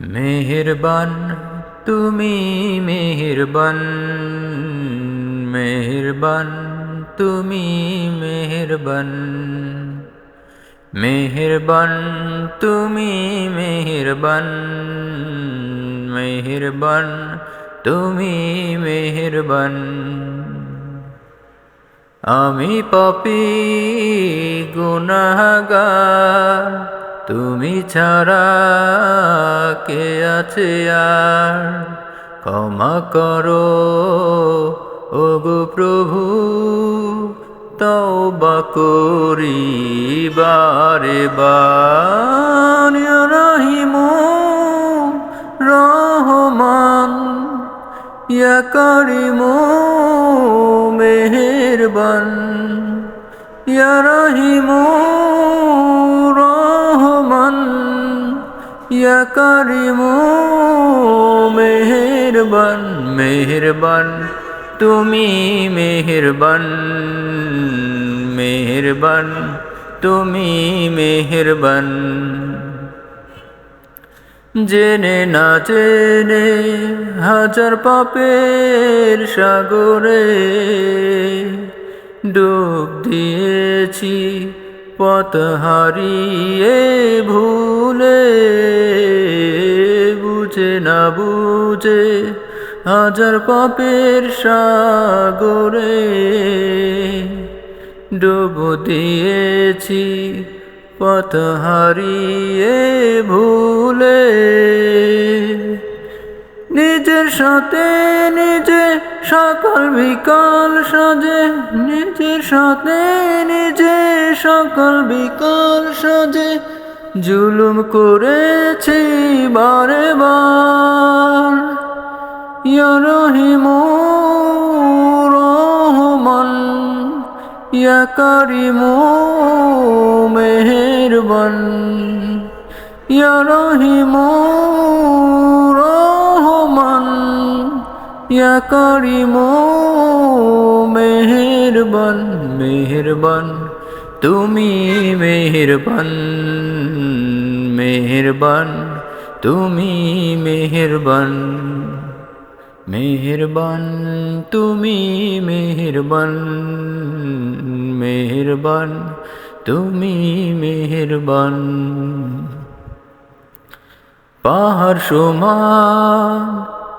মেহেরবান, তুমি মেহেরবান মেহেরবান, তুমি মেহেরবান। মেহেরবান, তুমি মেহেরবান মেহেরবান, তুমি মেহেরবান। আমি পাপি, গুনাহগার, তুমি ছাড়া কে আছে আর? ক্ষমা করো গো প্রভু, তওবা করি বারে রহিমু রহমান, ইয়া করিমু মেহেরবান। ইয়া রহিমু ইয়া করিমু, মেহেরবান মেহেরবান। তুমি মেহেরবান মেহেরবান। তুমি মেহেরবান। জেনে না জেনে হাজার পাপের সাগরে ডুব দিয়েছি পথ হারিয়ে ভুলে বুঝে না বুঝে হাজার পাপের সাগরে ডুব দিয়েছি পথ হারিয়ে ভুলে। নিজের সাথে নিজে সকাল বিকাল সাজে নিজের সাথে নিজে সকল বিকাল সাজে, জুলুম করেছি বারে বার। রহিমু রহমান, ইয়া কারিমু মেহেরবান। ইয়া রহিমু ইয়া কারিমু, মেহেরবান মেহেরবান। তুমি মেহেরবান মেহেরবান। তুমি মেহেরবান মেহেরবান। তুমি মেহেরবান মেহেরবান। তুমি মেহেরবান। পাহাড় সমান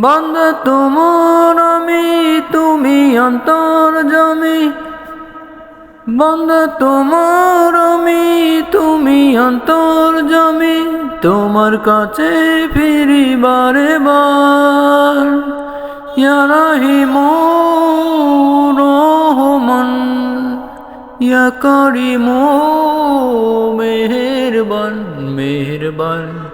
বন্ধ তোমার আমি, তুমি অন্তর জমি। বন্ধ তোমার আমি, তুমি অন্তর জমি। তোমার কাছে ফিরি বারে বার ইয়া রাহিমু রহমান, ইয়া করিমু মেহেরবান মেহেরবান।